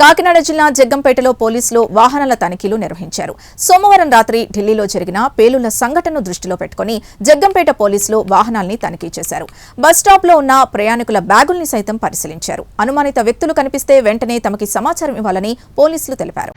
కాకినాడ జిల్లా జగ్గంపేటలో పోలీసులు వాహనాల తనిఖీలు నిర్వహించారు. సోమవారం రాత్రి ఢిల్లీలో జరిగిన పేలుళ్ళ సంఘటనను దృష్టిలో పెట్టుకుని జగ్గంపేట పోలీసులు వాహనాల్ని తనిఖీ చేశారు. బస్ ఉన్న ప్రయాణికుల బ్యాగుల్ని సైతం పరిశీలించారు. అనుమానిత వ్యక్తులు కనిపిస్తే వెంటనే తమకి సమాచారం ఇవ్వాలని పోలీసులు తెలిపారు.